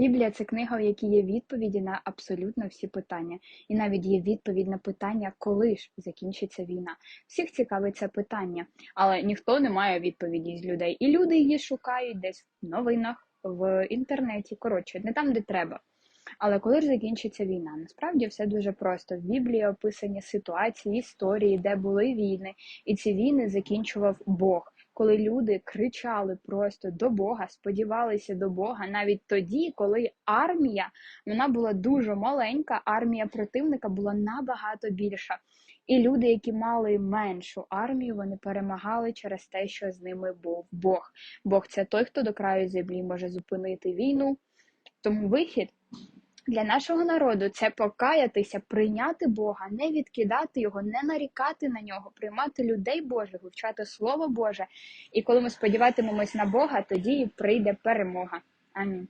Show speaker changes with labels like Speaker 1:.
Speaker 1: Біблія це книга, в якій є відповіді на абсолютно всі питання, і навіть є відповідь на питання, коли ж закінчиться війна. Всіх цікавить це питання, але ніхто не має відповіді з людей. І люди її шукають десь в новинах, в інтернеті. Коротше, не там, де треба. Але коли ж закінчиться війна? Насправді все дуже просто. В Біблії описані ситуації, історії, де були війни, і ці війни закінчував Бог. Коли люди кричали просто до Бога, сподівалися до Бога, навіть тоді, коли армія вона була дуже маленька, армія противника була набагато більша. І люди, які мали меншу армію, вони перемагали через те, що з ними був Бог. Бог це той, хто до краю землі може зупинити війну. Тому вихід для нашого народу це покаятися, прийняти Бога, не відкидати його, не нарікати на нього, приймати людей Божих, вивчати Слово Боже. І коли ми сподіватимемось на Бога, тоді і прийде перемога. Амінь.